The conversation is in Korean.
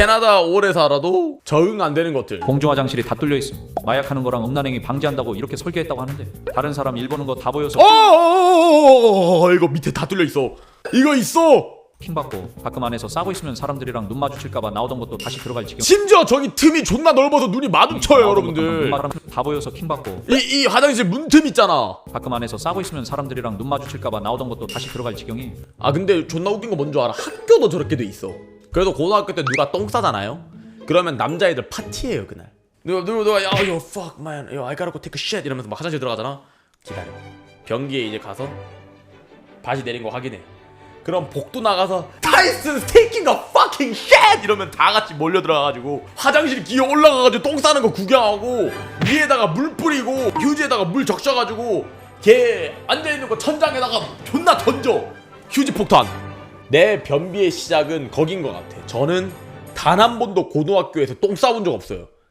캐나다 오래 살아도 적응 안 되는 것들. 공중 화장실이 다 뚫려 있어. 마약하는 거랑 음란행위 방지한다고 이렇게 설계했다고 하는데 다른 사람 일 보는 거다 보여서 어, 어, 이거 밑에 다 뚫려 있어. 이거 있어. 킹 받고 가끔 안에서 싸고 있으면 사람들이랑 눈 마주칠까봐 나오던 것도 다시 들어갈 지경. 심지어 저기 틈이 존나 넓어서 눈이 마주쳐요, 눈 여러분들. 다 보여서 킹 받고 이, 이 화장실 문틈 있잖아. 가끔 안에서 싸고 있으면 사람들이랑 눈 마주칠까봐 나오던 것도 다시 들어갈 지경이. 아 근데 존나 웃긴 거 뭔 줄 알아? 학교도 저렇게 돼 있어. 그래서 고등학교 때 누가 똥 싸잖아요. 그러면 남자애들 파티예요 그날. 누가 누가 누가 야, yo fuck man, yo I gotta go take a shit 이러면서 막 화장실 들어가잖아. 기다려. 변기에 이제 가서 바지 내린 거 확인해. 그럼 복도 나가서 타이슨 스테이킹가 fucking shit 이러면 다 같이 몰려 들어가가지고 화장실 기어 올라가가지고 똥 싸는 거 구경하고 위에다가 물 뿌리고 휴지에다가 물 적셔가지고 걔 앉아 있는 거 천장에다가 존나 던져 휴지 폭탄. 내 변비의 시작은 거긴 것 같아. 저는 단 한 번도 고등학교에서 똥 싸본 적 없어요.